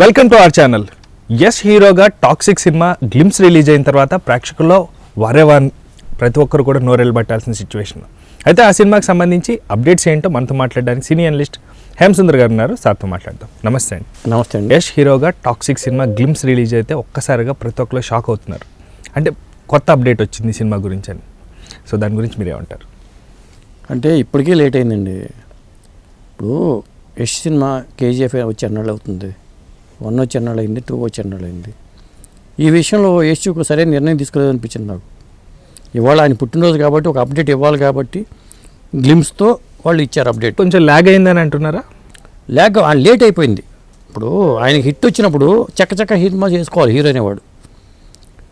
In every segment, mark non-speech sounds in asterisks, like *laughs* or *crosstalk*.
Welcome to our channel Yash హీరోగా Toxic cinema glimpse release అయిన తర్వాత ప్రేక్షకుల్లో వరేవాన్ ప్రతి ఒక్కరు కూడా నోరెళ్ళు పట్టాల్సిన సిచ్యువేషన్ అయితే ఆ సినిమాకి సంబంధించి అప్డేట్స్ ఏంటో మనతో మాట్లాడడానికి సీనియర్ అనలిస్ట్ హేమసుందర్ గారు ఉన్నారు. సార్తో మాట్లాడదాం. నమస్తే అండి. నమస్తే అండి. యష్ హీరోగా టాక్సిక్ సినిమా గ్లిమ్స్ రిలీజ్ అయితే ఒక్కసారిగా ప్రతి ఒక్కరు షాక్ అవుతున్నారు. అంటే కొత్త అప్డేట్ వచ్చింది సినిమా గురించి అని. సో దాని గురించి మీరు ఏమంటారు? అంటే ఇప్పటికే లేట్ అయిందండి. ఇప్పుడు యష్ సినిమా కేజీఎఫ్ వచ్చి ఎన్నాళ్ళు అవుతుంది? వన్ వచ్చి అయింది టూ వచ్చి అయింది ఈ విషయంలో యష్ ఒక సరైన నిర్ణయం తీసుకోలేదు అనిపించింది నాకు. ఇవాళ ఆయన పుట్టినరోజు కాబట్టి ఒక అప్డేట్ ఇవ్వాలి కాబట్టి గ్లిమ్స్తో వాళ్ళు ఇచ్చారు అప్డేట్. కొంచెం ల్యాగ్ అయిందని అంటున్నారా? ఆయన లేట్ అయిపోయింది. ఇప్పుడు ఆయనకి హిట్ వచ్చినప్పుడు చక్కచక్క హిట్ మా చేసుకోవాలి హీరో అనేవాడు.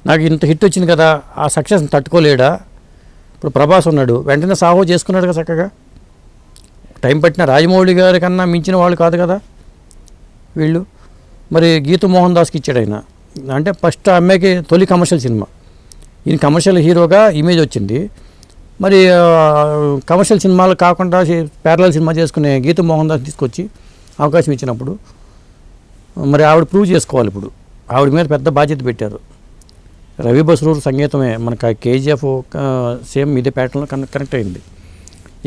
నాకు ఇంత హిట్ వచ్చింది కదా ఆ సక్సెస్ తట్టుకోలేడా? ఇప్పుడు ప్రభాస్ ఉన్నాడు వెంటనే సాహో చేసుకున్నాడు కదా చక్కగా. టైం పట్టిన రాజమౌళి గారి కన్నా మించిన వాళ్ళు కాదు కదా వీళ్ళు. మరి గీతు మోహన్ దాస్కి ఇచ్చాడు ఆయన. అంటే ఫస్ట్ అమ్మాయికి తొలి కమర్షియల్ సినిమా. ఈయన కమర్షియల్ హీరోగా ఇమేజ్ వచ్చింది. మరి కమర్షియల్ సినిమాలు కాకుండా ప్యారలల్ సినిమా చేసుకునే గీతు మోహన్ దాస్ తీసుకొచ్చి అవకాశం ఇచ్చినప్పుడు మరి ఆవిడ ప్రూవ్ చేసుకోవాలి ఇప్పుడు. ఆవిడ మీద పెద్ద బాధ్యత పెట్టారు. రవి బస్రూర్ సంగీతమే మనకి కేజీఎఫ్ సేమ్ ఇదే ప్యాటర్న్లో కన కనెక్ట్ అయింది.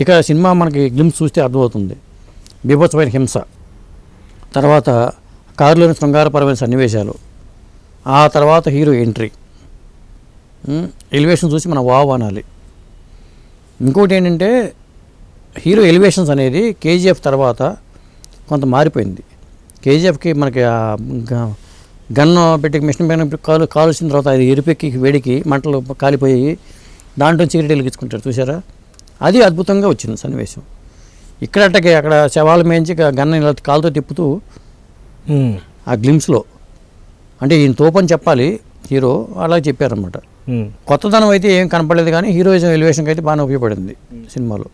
ఇక సినిమా మనకి గ్లిమ్స్ చూస్తే అర్థమవుతుంది. బీభత్సమైన హింస. తర్వాత కారులోని శృంగారపరమైన సన్నివేశాలు. ఆ తర్వాత హీరో ఎంట్రీ. ఎలివేషన్ చూసి మనం వావ్ అనాలి. ఇంకోటి ఏంటంటే హీరో ఎలివేషన్స్ అనేది కేజీఎఫ్ తర్వాత కొంత మారిపోయింది. కేజీఎఫ్కి మనకి గ- గన్ను పెట్టి మిషన్ పైన కాలు కాల్చిన తర్వాత అది ఎరిపెక్కి వేడికి మంటలు కాలిపోయి దాంట్లో సిగరెట్ వెలిగించుకుంటారు. చూసారా అది అద్భుతంగా వచ్చింది సన్నివేశం. ఇక్కడ అట్టకి అక్కడ శవాల మేంచి గన్న ఇలా కాలుతో తిప్పుతూ ఆ గ్లిమ్స్లో అంటే ఈయన తోపని చెప్పాలి హీరో అలా చెప్పారనమాట మ్మ్. కొత్తదనం అయితే ఏం కనపడలేదు కానీ హీరోయిజం ఎలివేషన్కి అయితే బాగానే ఉపయోగపడింది సినిమాలో.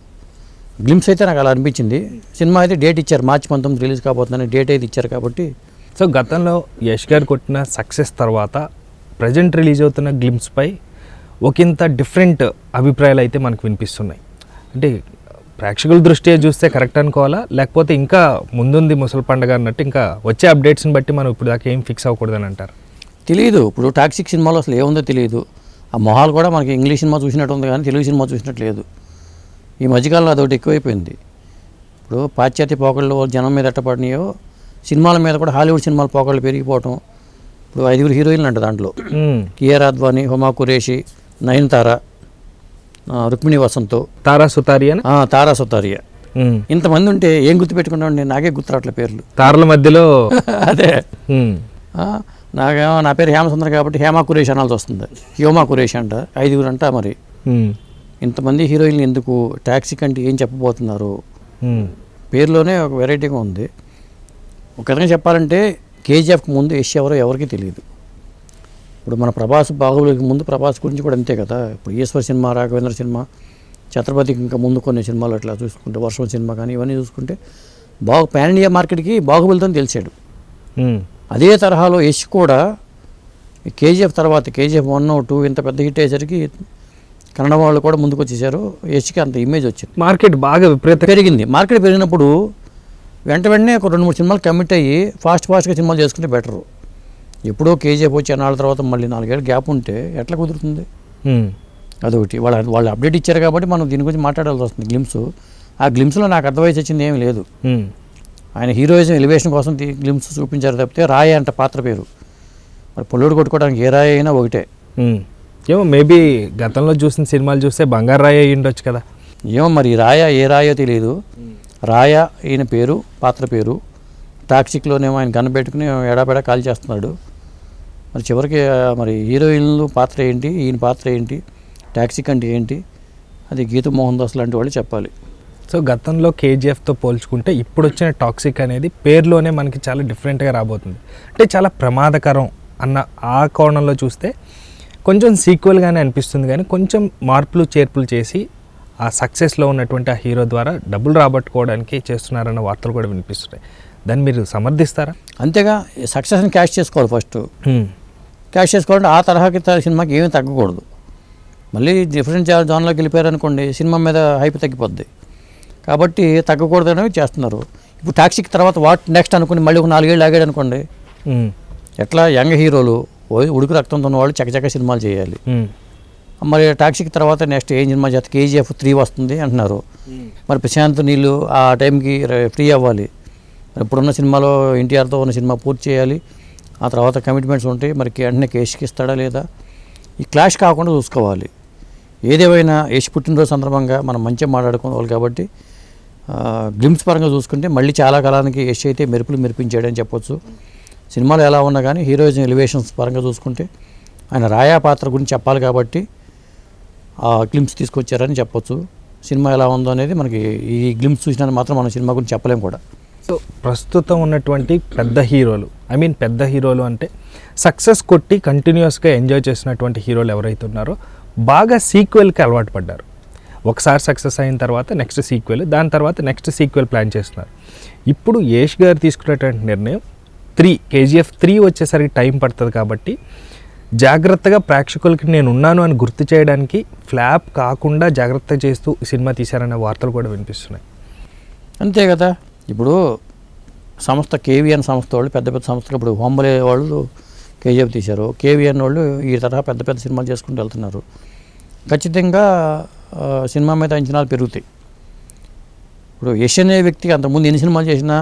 గ్లిమ్స్ అయితే నాకు అలా అనిపించింది. సినిమా అయితే డేట్ ఇచ్చారు మార్చి పంతొమ్మిది రిలీజ్ కాబోతుందని డేట్ అయితే ఇచ్చారు కాబట్టి. సో గతంలో యష్ గారు కొట్టిన సక్సెస్ తర్వాత ప్రజెంట్ రిలీజ్ అవుతున్న గ్లిమ్స్పై ఒకంత డిఫరెంట్ అభిప్రాయాలు అయితే మనకు వినిపిస్తున్నాయి. అంటే ప్రేక్షకుల దృష్ట్యా చూస్తే కరెక్ట్ అనుకోవాలా? లేకపోతే ఇంకా ముందుంది ముసలి పండగ అన్నట్టు ఇంకా వచ్చే అప్డేట్స్ని బట్టి మనం ఇప్పుడు దాకా ఏం ఫిక్స్ అవ్వకూడదని అంటారు? తెలియదు ఇప్పుడు టాక్సిక్ సినిమాలో అసలు ఏముందో తెలియదు ఆ మొహాలు కూడా మనకి ఇంగ్లీష్ సినిమా చూసినట్టు ఉంది కానీ తెలుగు సినిమా చూసినట్టు లేదు. ఈ మధ్యకాలంలో అదొకటి ఎక్కువైపోయింది. ఇప్పుడు పాశ్చాత్య పోకళ్ళు జనం మీద ఎట్టపడినాయో సినిమాల మీద కూడా హాలీవుడ్ సినిమాల పోకళ్ళు పెరిగిపోవటం. ఇప్పుడు ఐదుగురు హీరోయిన్లు అంట దాంట్లో. కియార్ అద్వానీ హుమా కురేషి నయనతార. రుక్మిణి వసంత్. తారా సుతారి అని ఆ, తారా సుతారియా. ఇంతమంది ఉంటే ఏం గుర్తు పెట్టుకున్నామండి నాకే గుర్తురాట్ల పేర్లు. తారల మధ్యలో *laughs* అదే. నాకేమో నా పేరు హేమసుందర్ కాబట్టి హేమా కురేష్ అనాల్సి వస్తుంది. హ్యోమా కురేష్ అంట ఐదుగురు అంట మరి. ఇంతమంది హీరోయిన్లు ఎందుకు ట్యాక్సీ కంటే ఏం చెప్పబోతున్నారు. పేరులోనే ఒక వెరైటీగా ఉంది. ఒక విధంగా చెప్పాలంటే కేజీఎఫ్కి ముందు యష్ ఎవరో ఎవరికీ తెలియదు. ఇప్పుడు మన ప్రభాస్ బాహుబలికి ముందు ప్రభాస్ గురించి కూడా అంతే కదా. ఇప్పుడు ఈశ్వర్ సినిమా రాఘవేంద్ర సినిమా ఛత్రపతికి ఇంకా ముందు కొన్ని సినిమాలు అట్లా చూసుకుంటే వర్షం సినిమా కానీ ఇవన్నీ చూసుకుంటే బాగు పాన్ ఇండియా మార్కెట్కి బాహుబలితో తెలిసాడు. అదే తరహాలో యష్ కూడా కేజీఎఫ్ తర్వాత కేజీఎఫ్ వన్ టూ ఇంత పెద్ద హిట్ అయ్యేసరికి కన్నడ వాళ్ళు కూడా ముందుకు వచ్చేసారు. యష్కి అంత ఇమేజ్ వచ్చింది. మార్కెట్ బాగా విపరీత పెరిగింది. మార్కెట్ పెరిగినప్పుడు వెంట వెంటనే ఒక రెండు మూడు సినిమాలు కమిట్ అయ్యి ఫాస్ట్ ఫాస్ట్గా సినిమాలు చేసుకుంటే బెటరు. ఎప్పుడో కేజీఎఫ్ వచ్చి అన్నాళ్ళ తర్వాత మళ్ళీ నాలుగేళ్ళు గ్యాప్ ఉంటే ఎట్లా కుదురుతుంది. అదొకటి. వాళ్ళ వాళ్ళు అప్డేట్ ఇచ్చారు కాబట్టి మనం దీని గురించి మాట్లాడాల్సి వస్తుంది. గ్లిమ్స్. ఆ గ్లిమ్స్లో నాకు అర్థమైతే వచ్చింది ఏమీ లేదు. ఆయన హీరోయిజం ఎలివేషన్ కోసం గ్లిమ్స్ చూపించారు తప్పితే రాయ అంట పాత్ర పేరు. మరి పొల్లుడు కొట్టుకోవడానికి ఏ రాయ అయినా ఒకటే. ఏమో మేబీ గతంలో చూసిన సినిమాలు చూస్తే బంగారు రాయి అయ్యి ఉండొచ్చు కదా. ఏమో మరి రాయ ఏ రాయో తెలియదు రాయ ఈయన పేరు పాత్ర పేరు. టాక్సిక్లోనేమో ఆయన గన్ పెట్టుకుని ఎడాపెడా కాల్ చేస్తున్నాడు మరి చివరికి మరి హీరోయిన్లు పాత్ర ఏంటి ఈయన పాత్ర ఏంటి టాక్సిక్ అంటే ఏంటి అది గీతు మోహన్ దాస్ లాంటి వాళ్ళు చెప్పాలి. సో గతంలో కేజీఎఫ్తో పోల్చుకుంటే ఇప్పుడు వచ్చిన టాక్సిక్ అనేది పేరులోనే మనకి చాలా డిఫరెంట్గా రాబోతుంది. అంటే చాలా ప్రమాదకరం అన్న ఆ కోణంలో చూస్తే కొంచెం సీక్వెల్గానే అనిపిస్తుంది కానీ కొంచెం మార్పులు చేర్పులు చేసి ఆ సక్సెస్లో ఉన్నటువంటి ఆ హీరో ద్వారా డబ్బులు రాబట్టుకోవడానికి చేస్తున్నారన్న వార్తలు కూడా వినిపిస్తున్నాయి. దాన్ని మీరు సమర్థిస్తారా? అంతేగా సక్సెస్ని క్యాష్ చేసుకోవాలి ఫస్ట్. క్యాష్ చేసుకోవాలంటే ఆ తరహాకి సినిమాకి ఏమీ తగ్గకూడదు. మళ్ళీ డిఫరెంట్ జోన్లోకి వెళ్ళిపోయారు అనుకోండి సినిమా మీద హైప్ తగ్గిపోద్ది. కాబట్టి తగ్గకూడదని చేస్తున్నారు. ఇప్పుడు టాక్సీకి తర్వాత వాట్ నెక్స్ట్ అనుకుని మళ్ళీ ఒక నాలుగేళ్ళు ఆగాడు అనుకోండి ఎట్లా యంగ్ హీరోలు ఉడుకు రక్తంతో ఉన్నవాళ్ళు చకచక సినిమాలు చేయాలి. మరి టాక్సీకి తర్వాత నెక్స్ట్ ఏం సినిమా చేస్తే కేజీఎఫ్ త్రీ వస్తుంది అంటున్నారు. మరి ప్రశాంత్ నీళ్ళు ఆ టైంకి ఫ్రీ అవ్వాలి. మరి ఇప్పుడున్న సినిమాలో ఎన్టీఆర్తో ఉన్న సినిమా పూర్తి చేయాలి. ఆ తర్వాత కమిట్మెంట్స్ ఉంటాయి మరి వెంటనే కేసుకి ఇస్తాడా లేదా? ఈ క్లాష్ కాకుండా చూసుకోవాలి. ఏదేమైనా యశ్ పుట్టినరోజు సందర్భంగా మనం మంచిగా మాట్లాడుకోవాలి కాబట్టి గ్లిమ్స్ పరంగా చూసుకుంటే మళ్ళీ చాలా కాలానికి యశ్ అయితే మెరుపులు మెరిపించాడని చెప్పొచ్చు. సినిమాలో ఎలా ఉన్నా కానీ హీరోయిజం ఎలివేషన్స్ పరంగా చూసుకుంటే ఆయన రాయా పాత్ర గురించి చెప్పాలి కాబట్టి ఆ గ్లిమ్స్ తీసుకొచ్చారని చెప్పొచ్చు. సినిమా ఎలా ఉందో అనేది మనకి ఈ గ్లిమ్స్ చూసినా మాత్రం మనం సినిమా గురించి చెప్పలేము కూడా. సో ప్రస్తుతం ఉన్నటువంటి పెద్ద హీరోలు. ఐ మీన్ పెద్ద హీరోలు అంటే సక్సెస్ కొట్టి కంటిన్యూస్గా ఎంజాయ్ చేసినటువంటి హీరోలు ఎవరైతే ఉన్నారో బాగా సీక్వెల్కి అలవాటు పడ్డారు. ఒకసారి సక్సెస్ అయిన తర్వాత నెక్స్ట్ సీక్వెల్ దాని తర్వాత నెక్స్ట్ సీక్వెల్ ప్లాన్ చేస్తున్నారు. ఇప్పుడు యష్ గారు తీసుకునేటువంటి నిర్ణయం త్రీ కేజీఎఫ్ త్రీ వచ్చేసరికి టైం పడుతుంది కాబట్టి జాగ్రత్తగా ప్రేక్షకులకి నేను ఉన్నాను అని గుర్తు చేయడానికి ఫ్లాప్ కాకుండా జాగ్రత్త చేస్తూ ఈ సినిమా తీశారనే వార్తలు కూడా వినిపిస్తున్నాయి. అంతే కదా? ఇప్పుడు సంస్థ కేవీఎన్ సంస్థ వాళ్ళు పెద్ద పెద్ద సంస్థలు ఇప్పుడు హోంబలే వాళ్ళు కేజీఎఫ్ తీశారు. కేవీఎన్ వాళ్ళు ఈ తరహా పెద్ద పెద్ద సినిమాలు చేసుకుంటూ వెళ్తున్నారు. ఖచ్చితంగా సినిమా మీద అంచనాలు పెరుగుతాయి. ఇప్పుడు యశ్ అనే వ్యక్తికి అంతకుముందు ఎన్ని సినిమాలు చేసినా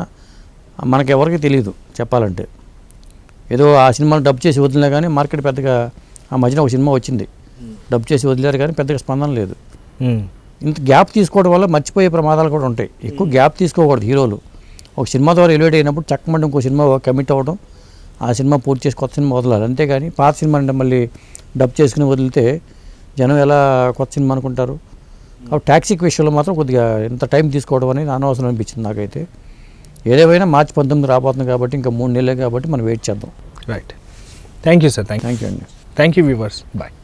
మనకెవరికి తెలియదు చెప్పాలంటే. ఏదో ఆ సినిమాలు డబ్ చేసి వదిలినా కానీ మార్కెట్ పెద్దగా ఆ మధ్యన ఒక సినిమా వచ్చింది. డబ్ చేసి వదిలేరు కానీ పెద్దగా స్పందన లేదు. ఇంత గ్యాప్ తీసుకోవడం వల్ల మర్చిపోయే ప్రమాదాలు కూడా ఉంటాయి. ఎక్కువ గ్యాప్ తీసుకోకూడదు హీరోలు. ఒక సినిమా ద్వారా ఎలివేట్ అయినప్పుడు చక్కమంటే ఇంకో సినిమా కమిట్ అవ్వడం ఆ సినిమా పూర్తి చేసి కొత్త సినిమా వదలాలి. అంతేగాని పాత సినిమా అంటే మళ్ళీ డబ్ చేసుకుని వదిలితే జనం ఎలా కొత్త సినిమా అనుకుంటారు? కాబట్టి ట్యాక్సీకి విషయంలో మాత్రం కొద్దిగా ఇంత టైం తీసుకోవడం అనేది అనవసరం అనిపించింది నాకైతే. ఏదేమైనా మార్చి పంతొమ్మిది రాబోతుంది కాబట్టి ఇంకా మూడు నెలలే కాబట్టి మనం వెయిట్ చేద్దాం. Right thank you sir thank thank you అండి. Thank you viewers bye